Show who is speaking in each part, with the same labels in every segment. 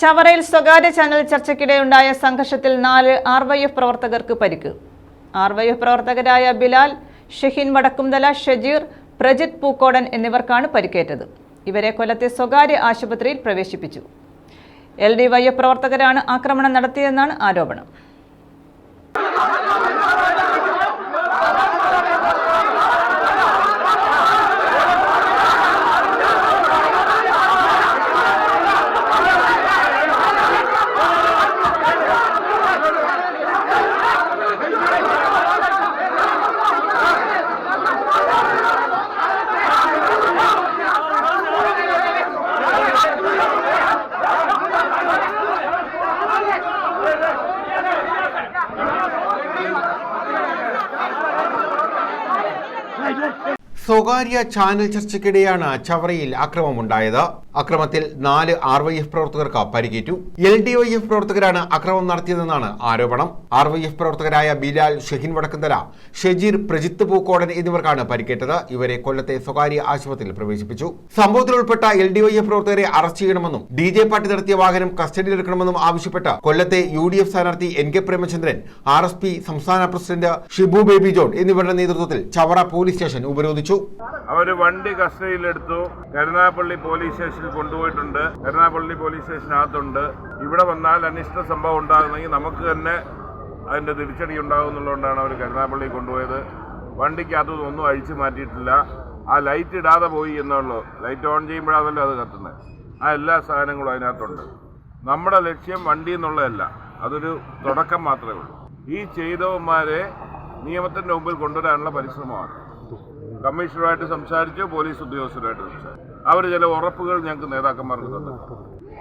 Speaker 1: ചവറയിൽ സ്വകാര്യ ചാനൽ ചർച്ചയ്ക്കിടെയുണ്ടായ സംഘർഷത്തിൽ നാല് ആർ വൈ എഫ് പ്രവർത്തകർക്ക് പരിക്ക്. ആർ വൈ എഫ് പ്രവർത്തകരായ ബിലാൽ ഷഹീൻ വടക്കുംതല ഷജീർ പ്രജിത് പൂക്കോടൻ എന്നിവർക്കാണ് പരിക്കേറ്റത്. ഇവരെ കൊല്ലത്തെ സ്വകാര്യ ആശുപത്രിയിൽ പ്രവേശിപ്പിച്ചു. എൽ ഡി വൈ എഫ് പ്രവർത്തകരാണ് ആക്രമണം നടത്തിയതെന്നാണ് ആരോപണം.
Speaker 2: സ്വകാര്യ ചാനൽ ചർച്ചയ്ക്കിടെയാണ് ചവറയിൽ അക്രമമുണ്ടായത്. അക്രമത്തിൽ നാല് ആർ വൈ എഫ് പ്രവർത്തകർക്ക് പരിക്കേറ്റു. എൽ ഡി വൈ എഫ് പ്രവർത്തകരാണ് അക്രമം നടത്തിയതെന്നാണ് ആരോപണം. ആർ വൈ എഫ് പ്രവർത്തകരായ ബിലാൽ ഷഹീൻ വടക്കന്തല ഷെജീർ പ്രജിത്ത് പൂക്കോടൻ എന്നിവർക്കാണ് പരിക്കേറ്റത്. ഇവരെ കൊല്ലത്തെ സ്വകാര്യ ആശുപത്രിയിൽ പ്രവേശിപ്പിച്ചു. സംഭവത്തിൽ ഉൾപ്പെട്ട എൽ ഡി വൈ എഫ് പ്രവർത്തകരെ അറസ്റ്റ് ചെയ്യണമെന്നും ഡി ജെ പാർട്ടി നടത്തിയ വാഹനം കസ്റ്റഡിയിലെടുക്കണമെന്നും ആവശ്യപ്പെട്ട് കൊല്ലത്തെ യു ഡി എഫ് സ്ഥാനാർത്ഥി N K Premachandran R S P സംസ്ഥാന പ്രസിഡന്റ് ഷിബു ബേബി ജോൺ എന്നിവരുടെ നേതൃത്വത്തിൽ ചവറ പോലീസ് സ്റ്റേഷൻ ഉപരോധിച്ചു.
Speaker 3: അവർ വണ്ടി കസ്റ്റഡിയിലെടുത്തു. കരുനാഗപ്പള്ളി പോലീസ് കൊണ്ടുപോയിട്ടുണ്ട്. എറണാകുളി പോലീസ് സ്റ്റേഷനകത്തുണ്ട്. ഇവിടെ വന്നാൽ അനിഷ്ട സംഭവം ഉണ്ടാകുന്നെങ്കിൽ നമുക്ക് തന്നെ അതിന്റെ തിരിച്ചടി ഉണ്ടാകും എന്നുള്ളതുകൊണ്ടാണ് അവർ കരുണാപ്പള്ളി കൊണ്ടുപോയത്. വണ്ടിക്കകത്ത് ഒന്നും അഴിച്ചു മാറ്റിയിട്ടില്ല. ആ ലൈറ്റ് ഇടാതെ പോയി എന്നുള്ളൂ. ലൈറ്റ് ഓൺ ചെയ്യുമ്പോഴാണല്ലോ അത് കത്തുന്നത് ആ എല്ലാ സാധനങ്ങളും അതിനകത്തുണ്ട്. നമ്മുടെ ലക്ഷ്യം വണ്ടി എന്നുള്ളതല്ല. അതൊരു തുടക്കം മാത്രമേ ഉള്ളൂ. ഈ ചെയ്തവന്മാരെ നിയമത്തിന്റെ മുമ്പിൽ കൊണ്ടുവരാനുള്ള പരിശ്രമമാണ്. കമ്മീഷണറുമായിട്ട് സംസാരിച്ചു പോലീസ് ഉദ്യോഗസ്ഥരുമായിട്ട് സംസാരിച്ചു. അവർ ചില ഉറപ്പുകൾ ഞങ്ങൾക്ക് നേതാക്കന്മാർക്ക് തന്നു.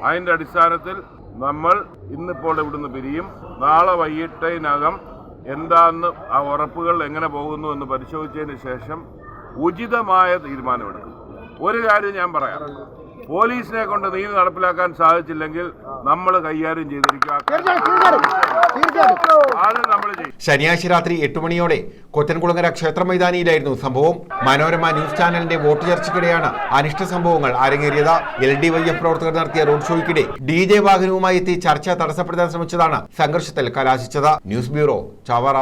Speaker 3: അതിന്റെ അടിസ്ഥാനത്തിൽ നമ്മൾ ഇന്നിപ്പോൾ ഇവിടുന്ന് പിരിയും. നാളെ വൈകിട്ടിനകം എന്താന്ന് ആ ഉറപ്പുകൾ എങ്ങനെ പോകുന്നു എന്ന് പരിശോധിച്ചതിന് ശേഷം ഉചിതമായ തീരുമാനമെടുക്കും. ഒരു കാര്യം ഞാൻ പറയാം. പോലീസിനെ കൊണ്ട് നീതി നടപ്പിലാക്കാൻ സാധിച്ചില്ലെങ്കിൽ നമ്മൾ കൈകാര്യം ചെയ്തിരിക്കും അത് നമ്മൾ ചെയ്യും
Speaker 2: ശനിയാഴ്ച രാത്രി എട്ട് മണിയോടെ കൊറ്റൻകുളങ്ങര ക്ഷേത്ര മൈതാനിയിലായിരുന്നു സംഭവം. മനോരമ ന്യൂസ് ചാനലിന്റെ വോട്ട് ചർച്ചയ്ക്കിടെയാണ് അനിഷ്ട സംഭവങ്ങൾ അരങ്ങേറിയത്. എൽ ഡി വൈ എഫ് പ്രവർത്തകർ നടത്തിയ റോഡ് ഷോയ്ക്കിടെ ഡി ജെ വാഹനവുമായി എത്തി ചർച്ച തടസ്സപ്പെടുത്താൻ ശ്രമിച്ചതാണ് സംഘർഷത്തിൽ കലാശിച്ചത്. News bureau Chavara.